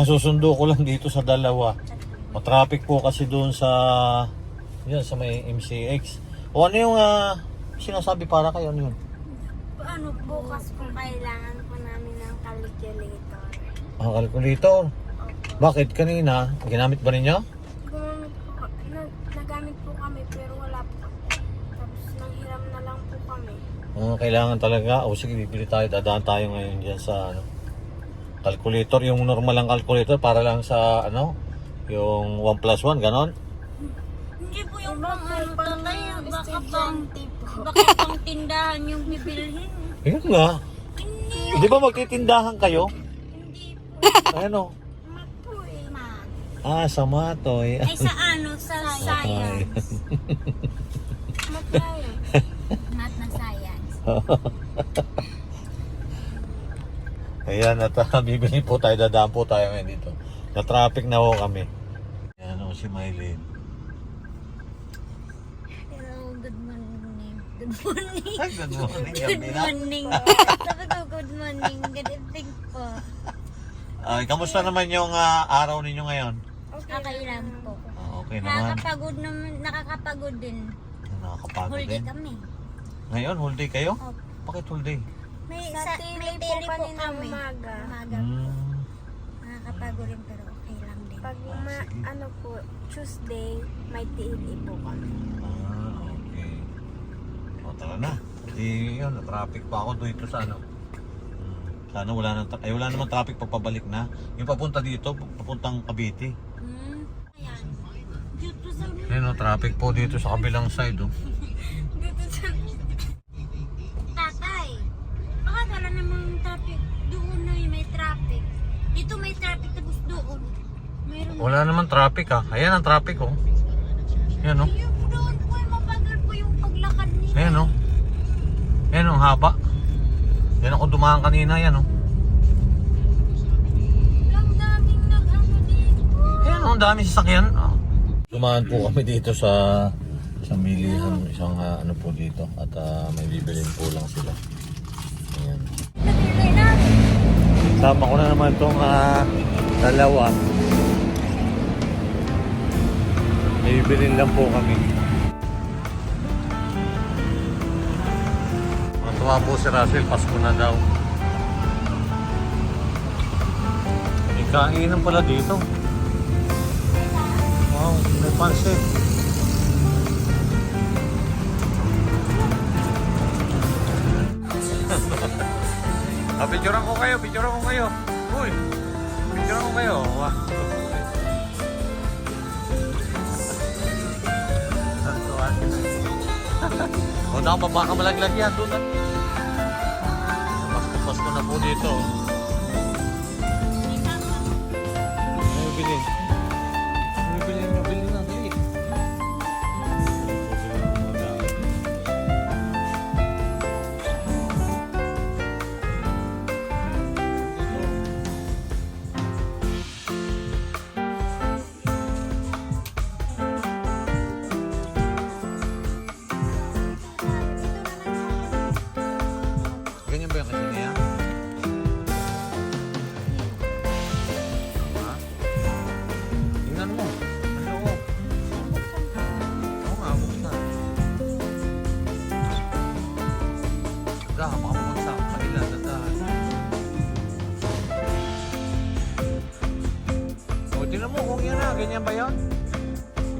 Ang susundo ko lang dito sa dalawa. Matraffic po kasi doon sa yan sa may MCX. O ano yung ah, sinasabi para kayo ano yun? Ano, bukas kung kailangan po namin ng calculator. Ang calculator. Opo. Bakit kanina? Ginamit ba ninyo? Gumamit po, na, nagamit po kami pero wala po. Tapos nanghiram na lang po kami. Ah, kailangan talaga. O sige, bibili tayo. Dadaan tayo ngayon dyan sa ano, calculator. Yung normal lang calculator para lang sa ano, yung 1 plus 1, ganon. Hindi po yung pang ano pang tatay, baka pang, baka pang tindahan yung bibilhin. Ayun nga. Hindi, Di ba magtitindahan kayo? hindi po. Ano? Mat eh. Ah, sa Matoy. Ay sa ano, sa science. Mat tayo. Math na science. Ayan, at uh, bibili po tayo, dadaan po tayo ngayon dito. Na-traffic na ho kami. Ayan o si Mylene. Hello, good morning. Good morning. Ay, good morning, Good gabi na. morning. Sabi ko, good morning. Good evening po. Ay, kamusta naman yung ah, araw ninyo ngayon? Okay lang po. Ah, okay naman. Nakakapagod naman, nakakapagod din. Nakakapagod Whole day din. kami. Ngayon, whole day kayo? Opo. Bakit whole day? May, Sa sa, tele may po tele po kami. umaga. Umaga. Hmm. Nakakapagod rin pero okay lang din. Pag ma, ano po, Tuesday, may TLE po kami. Ah, okay. O, tara na. Di yun, na-traffic pa ako dito sa ano. Hmm. Sana wala nang, ay, wala namang traffic pagpabalik na. Yung papunta dito, papuntang Cavite. Hmm. Ayan. Dito sa... Ayun o, traffic po dito sa kabilang side oh. Wala naman traffic ah. Ayan ang traffic oh. Ayan oh. Doon po mabagal po yung paglakad niya. Ayan oh. Ayan oh, ang haba. Yan ako dumaan kanina yan oh. Lang daming nag-ano dito. Ayan oh, ang dami sasakyan. Oh. Dumaan po kami dito sa sa milihan, isang ah, ano po dito at ah, may bibilin po lang sila. Ayan. Sama ko na naman itong ah, dalawa. May bibilin lang po kami. Matuwa po si Russell, Pasko na daw. May kainan pala dito. Wow, may pansit. ah, picturean ko kayo, picturean ko kayo. Uy, picturean ko kayo. Wow. O, baka baka malaglag yan doon. Pasko-pasko na po dito.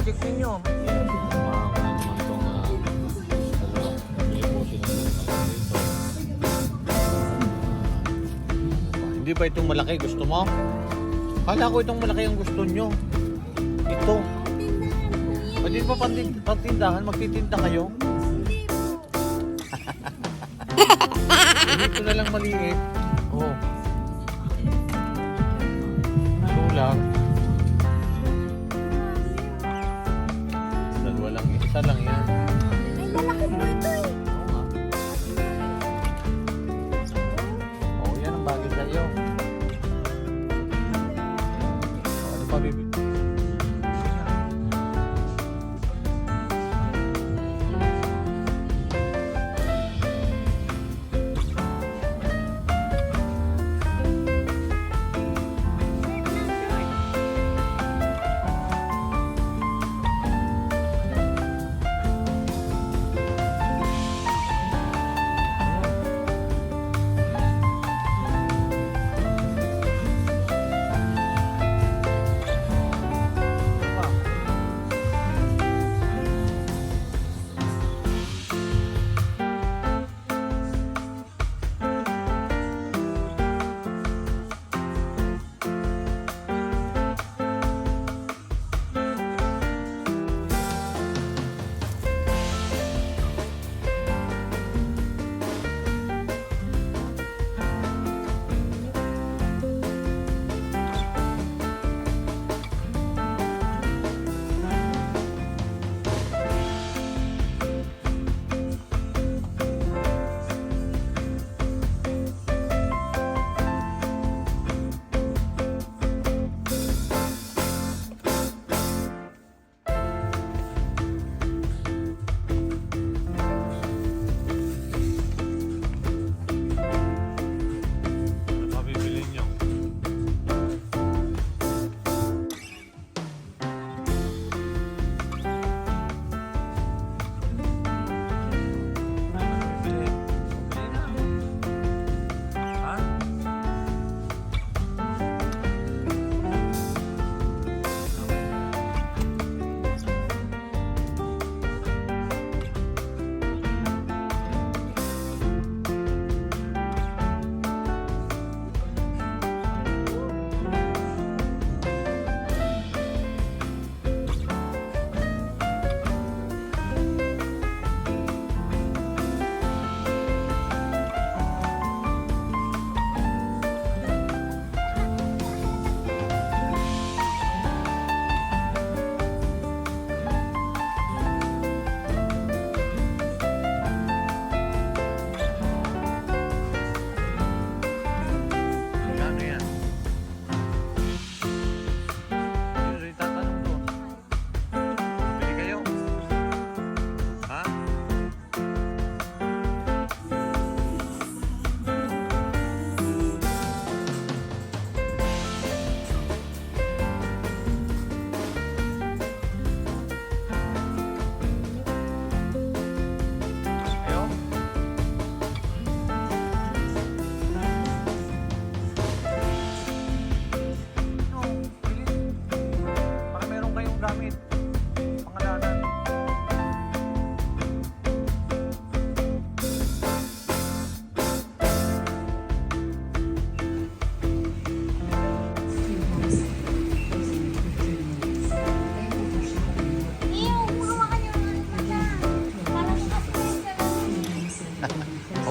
Ninyo. Hindi ba itong malaki gusto mo? Kala ko itong malaki ang gusto nyo. Ito. Pwede pantin- pantindahan? Magtitinda kayo? Ito na lang maliit. Oh. Ito Isa lang yan. Ay, malaki po ito eh.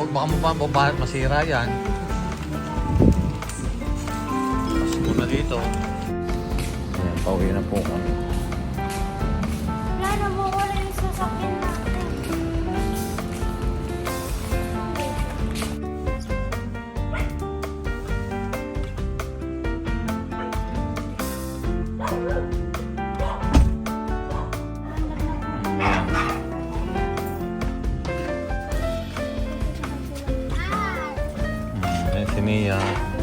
Baka mababa masira yan. Tapos muna dito. Ayan, pauwi na po kami. Atenea